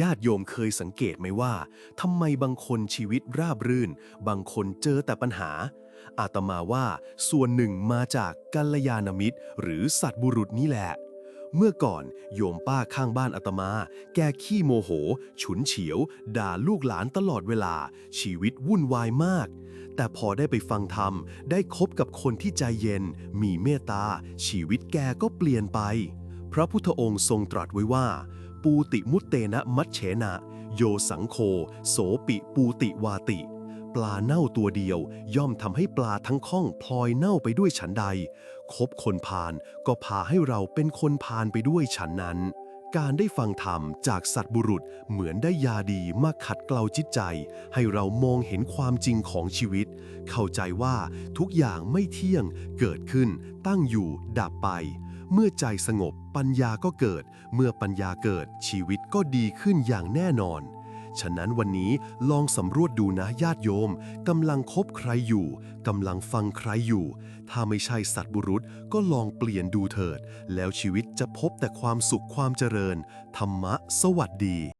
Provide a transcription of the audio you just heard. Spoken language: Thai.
ญาติโยมเคยสังเกตไหมว่าทำไมบางคนชีวิตราบรื่น บางคนเจอแต่ปัญหา อาตมาว่าส่วนหนึ่งมาจากกัลยาณมิตร หรือสัตบุรุษนี่แหละ เมื่อก่อนโยมป้าข้างบ้านอาตมา แกขี้โมโห ฉุนเฉียว ด่าลูกหลานตลอดเวลา ชีวิตวุ่นวายมาก แต่พอได้ไปฟังธรรม ได้คบกับคนที่ใจเย็น มีเมตตาชีวิตแกก็เปลี่ยนไป พระพุทธองค์ทรงตรัสไว้ว่า ปูติมุตเตนะมัชเฉนะ โยสังโค โสปิปูติวาติ ปลาเน่าตัวเดียว ย่อมทำให้ปลาทั้งข้องพลอยเน่าไปด้วยฉันใด คบคนพาลก็พาให้เราเป็นคนพาลไปด้วยฉันนั้น การได้ฟังธรรมจากสัตบุรุษเหมือนได้ยาดีมาขัดเกลาจิตใจ ให้เรามองเห็นความจริงของชีวิต เข้าใจว่าทุกอย่างไม่เที่ยงเกิดขึ้น ตั้งอยู่ดับไป เมื่อใจสงบปัญญาก็เกิด เมื่อปัญญาเกิดชีวิตก็ดีขึ้นอย่างแน่นอน ฉะนั้นวันนี้ลองสำรวจดูนะญาติโยมกำลังคบใครอยู่กำลังฟังใครอยู่ ถ้าไม่ใช่สัตบุรุษก็ลองเปลี่ยนดูเถิด แล้วชีวิตจะพบแต่ความสุขความเจริญ ธรรมะ สวัสดี